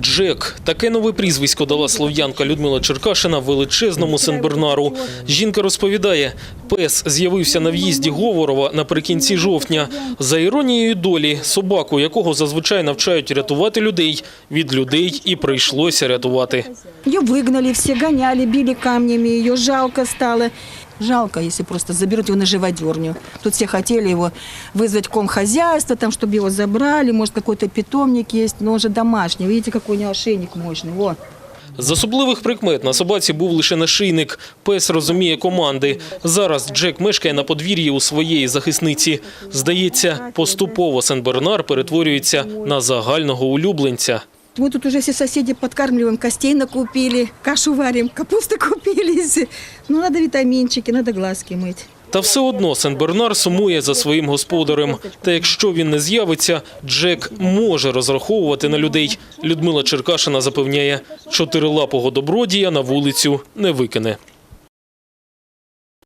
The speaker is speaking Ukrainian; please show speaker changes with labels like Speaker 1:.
Speaker 1: Джек таке нове прізвисько дала слов'янка Людмила Черкашина величезному Сенбернару. Жінка розповідає, пес з'явився на в'їзді Говорова наприкінці жовтня. За іронією долі, собаку, якого зазвичай навчають рятувати людей, від людей і прийшлося рятувати.
Speaker 2: Ее выгнали, все гоняли, били камнями, ее жалко стало. Жалко, если просто заберут его на живодерню. Тут все хотели его вызвать в комхозяйство, там, чтобы его забрали, может, какой-то питомник есть, но он же домашний. Видите, какой у него ошейник мощный. Вот.
Speaker 1: З особливих прикмет на собаці був лише нашийник. Пес розуміє команди. Зараз Джек мешкає на подвір'ї у своєї захисниці. Здається, поступово Сен-Бернар перетворюється на загального улюбленця.
Speaker 2: Мы тут уже все соседи подкармливаем, костей накупили, кашу варим, капусты купили. Ну, надо витаминчики, надо глазки мыть.
Speaker 1: Та все одно Сен-Бернар сумує за своїм господарем. Та якщо він не з'явиться, Джек може розраховувати на людей. Людмила Черкашина запевняє, чотирилапого добродія на вулицю не викине.